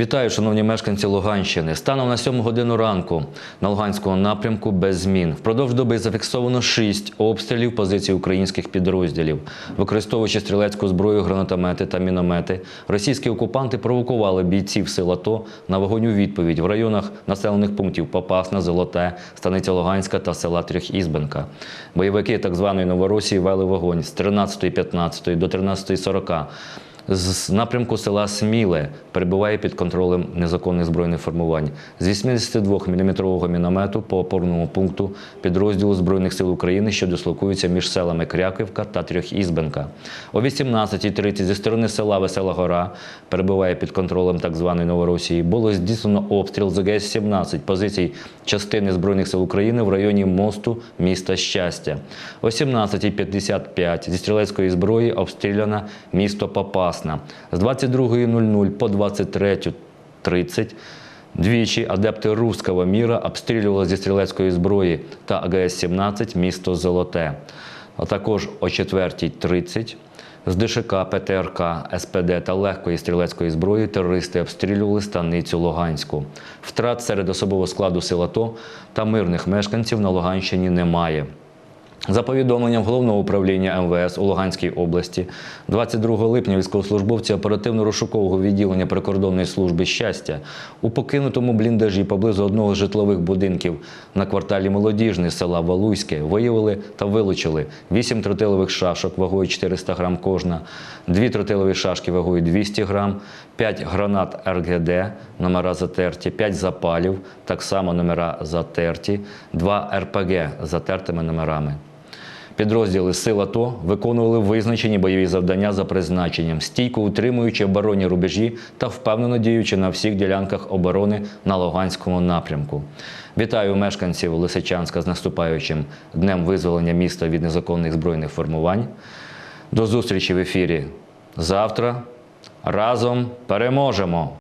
Вітаю, шановні мешканці Луганщини. Станом на 7 годину ранку на Луганському напрямку без змін. Впродовж доби зафіксовано 6 обстрілів позицій українських підрозділів. Використовуючи стрілецьку зброю, гранатомети та міномети, російські окупанти провокували бійців сил АТО на вогонь у відповідь в районах населених пунктів Попасна, Золоте, Станиця Луганська та села Трьохізбенка. Бойовики так званої Новоросії вели вогонь з 13.15 до 13.40 з напрямку села Сміле перебуває під контролем незаконних збройних формувань. З 82-мм міномету по опорному пункту підрозділу Збройних сил України, що дислокується між селами Кряківка та Трьохізбенка. О 18.30 зі сторони села Весела Гора перебуває під контролем так званої Новоросії. Було здійснено обстріл з ГС-17 позицій частини Збройних сил України в районі мосту міста Щастя. О 17.55 зі стрілецької зброї обстріляно місто Попасна. З 22.00 по 23.30 Двічі адепти руського міра обстрілювали зі стрілецької зброї та АГС-17 місто Золоте. А також о 4.30 з ДШК, ПТРК, СПД та легкої стрілецької зброї терористи обстрілювали станицю Луганську. Втрат серед особового складу сил АТО та мирних мешканців на Луганщині немає. За повідомленням головного управління МВС у Луганській області, 22 липня військовослужбовці оперативно-розшукового відділення прикордонної служби щастя у покинутому бліндажі поблизу одного з житлових будинків на кварталі Молодіжний села Валуйське виявили та вилучили 8 тротилових шашок вагою 400 грам кожна, 2 тротилові шашки вагою 200 грам, 5 гранат РГД, номера затерті, 5 запалів, так само номера затерті, 2 РПГ з затертими номерами. Підрозділи сил АТО виконували визначені бойові завдання за призначенням, стійко утримуючи оборонні рубежі та впевнено діючи на всіх ділянках оборони на Луганському напрямку. Вітаю мешканців Лисичанська з наступаючим днем визволення міста від незаконних збройних формувань. До зустрічі в ефірі завтра. Разом переможемо!